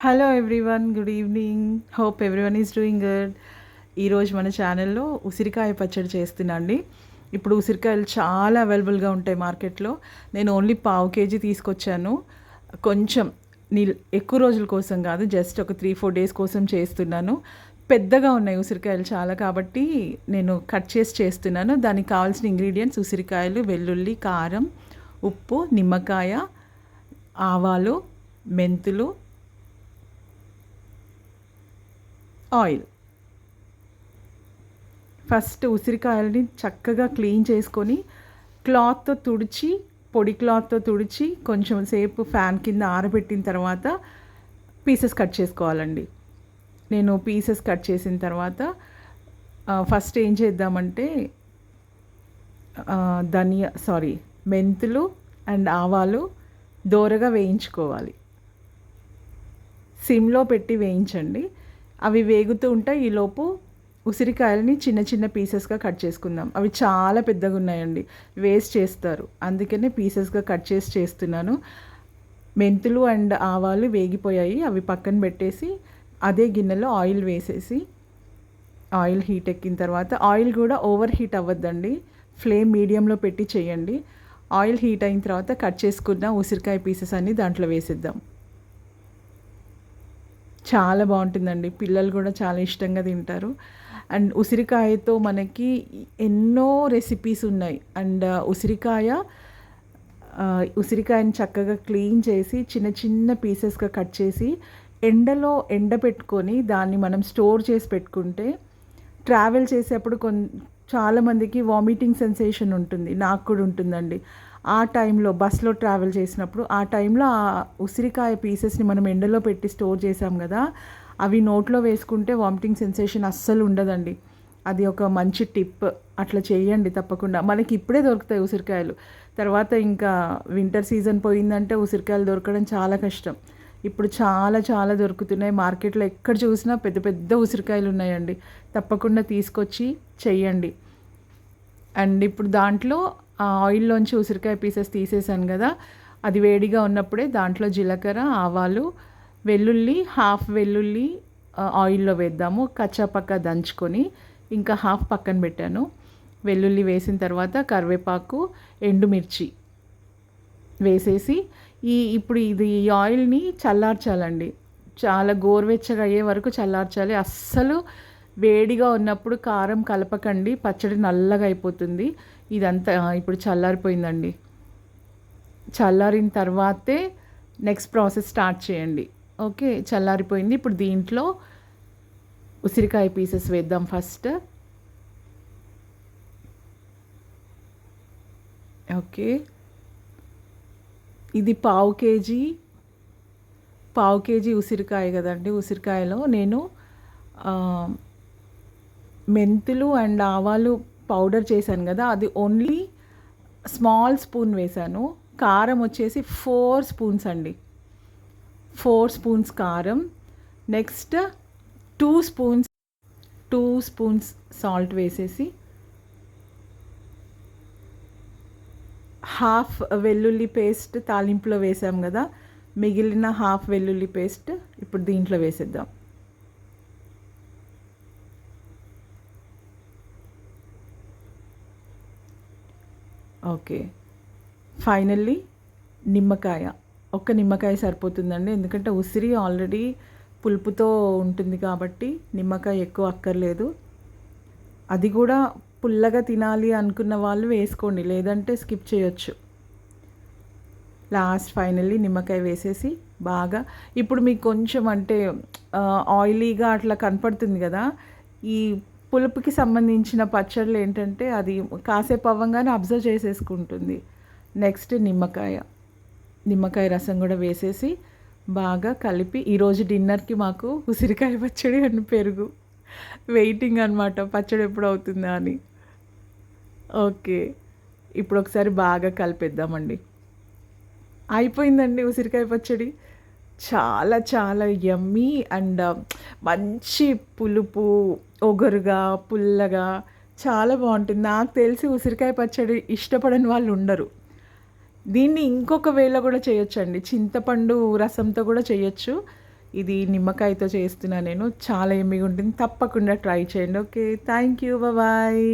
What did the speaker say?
Hello everyone good evening hope everyone is doing good ఈరోజు మన ఛానల్లో ఉసిరికాయ పచ్చడి చేస్తున్నాండి ఇప్పుడు ఉసిరికాయలు చాలా అవైలబుల్గా ఉంటాయి మార్కెట్లో. నేను ఓన్లీ పావు కేజీ తీసుకొచ్చాను. కొంచెం నీ ఎక్కువ రోజుల కోసం కాదు జస్ట్ ఒక త్రీ ఫోర్ డేస్ కోసం చేస్తున్నాను. పెద్దగా ఉన్నాయి ఉసిరికాయలు చాలా కాబట్టి నేను కట్ చేసి చేస్తున్నాను. దానికి కావాల్సిన ఇంగ్రీడియంట్స్ ఉసిరికాయలు వెల్లుల్లి కారం ఉప్పు నిమ్మకాయ ఆవాలు మెంతులు ఆయిల్. ఫస్ట్ ఉసిరికాయలని చక్కగా క్లీన్ చేసుకొని క్లాత్తో తుడిచి పొడి క్లాత్తో తుడిచి కొంచెం సేపు ఫ్యాన్ కింద ఆరబెట్టిన తర్వాత పీసెస్ కట్ చేసుకోవాలండి. నేను పీసెస్ కట్ చేసిన తర్వాత ఫస్ట్ ఏం చేద్దామంటే ధనియా సారీ మెంతులు అండ్ ఆవాలు దోరగా వేయించుకోవాలి. సిమ్లో పెట్టి వేయించండి. అవి వేగుతూ ఉంటాయి. ఈలోపు ఉసిరికాయలని చిన్న చిన్న పీసెస్గా కట్ చేసుకుందాం. అవి చాలా పెద్దగా ఉన్నాయండి. వేస్ట్ చేస్తారు. అందుకనే పీసెస్గా కట్ చేసి చేస్తున్నాను. మెంతులు అండ్ ఆవాలు వేగిపోయాయి. అవి పక్కన పెట్టేసి అదే గిన్నెలో ఆయిల్ వేసేసి ఆయిల్ హీట్ ఎక్కిన తర్వాత ఆయిల్ కూడా ఓవర్ హీట్ అవ్వద్దండి. ఫ్లేమ్ మీడియంలో పెట్టి చేయండి. ఆయిల్ హీట్ అయిన తర్వాత కట్ చేసుకున్న ఉసిరికాయ పీసెస్ అన్నీ దాంట్లో వేసేద్దాం. చాలా బాగుంటుందండి. పిల్లలు కూడా చాలా ఇష్టంగా తింటారు. అండ్ ఉసిరికాయతో మనకి ఎన్నో రెసిపీస్ ఉన్నాయి. అండ్ ఉసిరికాయ ఉసిరికాయని చక్కగా క్లీన్ చేసి చిన్న చిన్న పీసెస్గా కట్ చేసి ఎండలో ఎండ పెట్టుకొని దాన్ని మనం స్టోర్ చేసి పెట్టుకుంటే ట్రావెల్ చేసేప్పుడు కొన్ చాలామందికి వామిటింగ్ సెన్సేషన్ ఉంటుంది. నాకు కూడా ఉంటుందండి. ఆ టైంలో బస్లో ట్రావెల్ చేసినప్పుడు ఆ టైంలో ఆ ఉసిరికాయ పీసెస్ని మనం ఎండలో పెట్టి స్టోర్ చేసాం కదా అవి నోట్లో వేసుకుంటే వామిటింగ్ సెన్సేషన్ అస్సలు ఉండదండి. అది ఒక మంచి టిప్. అట్లా చేయండి తప్పకుండా. మనకి ఇప్పుడే దొరుకుతాయి ఉసిరికాయలు. తర్వాత ఇంకా వింటర్ సీజన్ పోయిందంటే ఉసిరికాయలు దొరకడం చాలా కష్టం. ఇప్పుడు చాలా చాలా దొరుకుతున్నాయి. మార్కెట్లో ఎక్కడ చూసినా పెద్ద పెద్ద ఉసిరికాయలు ఉన్నాయండి. తప్పకుండా తీసుకొచ్చి చెయ్యండి అండ్ ఇప్పుడు దాంట్లో ఆ ఆయిల్లోంచి ఉసిరికాయ పీసెస్ తీసేసాను కదా. అది వేడిగా ఉన్నప్పుడే దాంట్లో జీలకర్ర ఆవాలు వెల్లుల్లి హాఫ్ వెల్లుల్లి ఆయిల్లో వేద్దాము. కచ్చాపక్క దంచుకొని ఇంకా హాఫ్ పక్కన పెట్టాను. వెల్లుల్లి వేసిన తర్వాత కరివేపాకు ఎండుమిర్చి వేసేసి ఈ ఇప్పుడు ఇది ఈ ఆయిల్ని చల్లార్చాలండి. చాలా గోరువెచ్చగా అయ్యే వరకు చల్లార్చాలి. అస్సలు వేడిగా ఉన్నప్పుడు కారం కలపకండి. పచ్చడి నల్లగా అయిపోతుంది. ఇదంతా ఇప్పుడు చల్లారిపోయిందండి. చల్లారిన తర్వాతే నెక్స్ట్ ప్రాసెస్ స్టార్ట్ చేయండి. ఓకే చల్లారిపోయింది. ఇప్పుడు దీంట్లో ఉసిరికాయ పీసెస్ వేద్దాం ఫస్ట్. ఓకే. ఇది పావు కేజీ పావు కేజీ ఉసిరికాయ కదండి. ఉసిరికాయలో నేను మెంతులు అండ్ ఆవాలు పౌడర్ చేశాను కదా అది ఓన్లీ స్మాల్ స్పూన్ వేశాను. కారం వచ్చేసి ఫోర్ స్పూన్స్ అండి. ఫోర్ స్పూన్స్ కారం. Next two spoons two spoons salt వేసేసి హాఫ్ వెల్లుల్లి పేస్ట్ తాలింపులో వేసాం కదా మిగిలిన హాఫ్ వెల్లుల్లి పేస్ట్ ఇప్పుడు దీంట్లో వేసేద్దాం. ఓకే. ఫైనల్లీ నిమ్మకాయ. ఒక్క నిమ్మకాయ సరిపోతుందండి. ఎందుకంటే ఉసిరి ఆల్రెడీ పులుపుతో ఉంటుంది కాబట్టి నిమ్మకాయ ఎక్కువ అక్కర్లేదు. అది కూడా పుల్లగా తినాలి అనుకున్న వాళ్ళు వేసుకోండి. లేదంటే స్కిప్ చేయొచ్చు. లాస్ట్ ఫైనల్లీ నిమ్మకాయ వేసేసి బాగా ఇప్పుడు మీకు కొంచెం అంటే ఆయిలీగా అట్లా కనపడుతుంది కదా ఈ పులుపుకి సంబంధించిన పచ్చళ్ళు ఏంటంటే అది కాసేపు అవ్వంగానే అబ్జర్వ్ చేసేసుకుంటుంది. నెక్స్ట్ నిమ్మకాయ. నిమ్మకాయ రసం కూడా వేసేసి బాగా కలిపి ఈరోజు డిన్నర్కి మాకు ఉసిరికాయ పచ్చడి అని పెరుగు. వెయిటింగ్ అనమాట పచ్చడి ఎప్పుడు అవుతుందా అని. ఓకే. ఇప్పుడు ఒకసారి బాగా కలిపేద్దామండి. అయిపోయిందండి ఉసిరికాయ పచ్చడి? చాలా చాలా యమ్మీ అండ్ um, మంచి పులుపు ఒగరుగా పుల్లగా చాలా బాగుంటుంది. నాకు తెలిసి ఉసిరికాయ పచ్చడి ఇష్టపడని వాళ్ళు ఉండరు. దీన్ని ఇంకొక వేళ కూడా చేయొచ్చండి. చింతపండు రసంతో కూడా చేయొచ్చు. ఇది నిమ్మకాయతో చేస్తున్నా నేను. చాలా ఎమ్మిగా ఉంటుంది. తప్పకుండా ట్రై చేయండి. ఓకే. Thank you. బాయ్